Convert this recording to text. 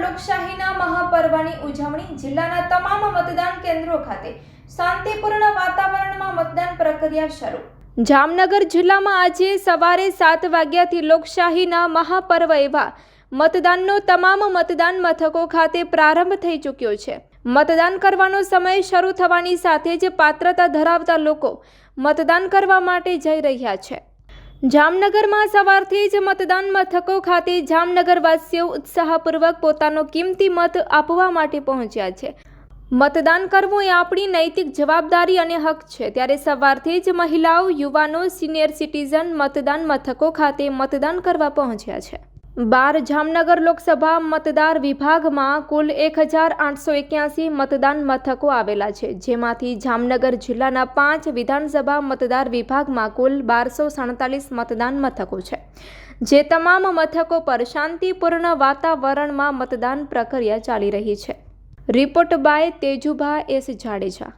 લોકશાહીના મહાપર્વની ઉજવણી જિલ્લાના તમામ મતદાન કેન્દ્રો ખાતે શાંતિપૂર્ણ વાતાવરણમાં મતદાન પ્રક્રિયા શરૂ. જામનગર જિલ્લામાં આજે સવારે સાત વાગ્યાથી લોકશાહીના મહાપર્વ એવા મતદાનનો તમામ મતદાન મથકો ખાતે પ્રારંભ થઈ ચૂક્યો છે. મતદાન કરવાનો સમય શરૂ થવાની સાથે જ પાત્રતા ધરાવતા લોકો મતદાન કરવા માટે જઈ રહ્યા છે. જામનગરમાં સવારથી જ મતદાન મથકો ખાતે જામનગરવાસીઓ ઉત્સાહપૂર્વક પોતાનો કિંમતી મત આપવા માટે પહોંચ્યા છે. મતદાન કરવું એ આપણી નૈતિક જવાબદારી અને હક છે. ત્યારે સવારથી જ મહિલાઓ, યુવાનો, સિનિયર સિટીઝન મતદાન મથકો ખાતે મતદાન કરવા પહોંચ્યા છે. બાર જામનગર લોકસભા મતદાર વિભાગમાં કુલ એક હજાર આઠસો એક્યાસી મતદાન મથકો આવેલા છે, જેમાંથી જામનગર જિલ્લાના પાંચ વિધાનસભા મતદાર વિભાગમાં કુલ બારસો સડતાલીસ મતદાન મથકો છે, જે તમામ મથકો પર શાંતિપૂર્ણ વાતાવરણમાં મતદાન પ્રક્રિયા ચાલી રહી છે. Report by Tejubha S Jadeja.